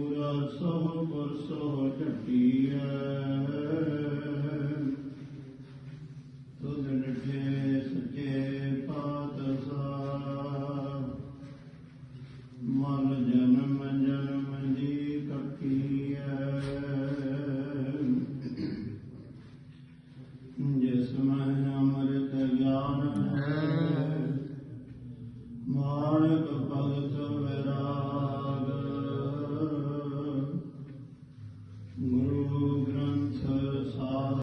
ਪੂਰਾ ਸੋ ਪਰਸੋ ਝਟੀਐ ਤੁਧ ਨਿਠੇ ਸਚੇ ਪਾਤਸ਼ਾਹ। ਮਨ ਜਨਮ ਜਨਮ ਜੀ ਕੱਟੀਐ ਜਿਸ ਮਨ ਅੰਮ੍ਰਿਤ ਗਿਆਨ ਹੈ ਮਾਨਕ ਭਗਤ ਵਿਰਾਗ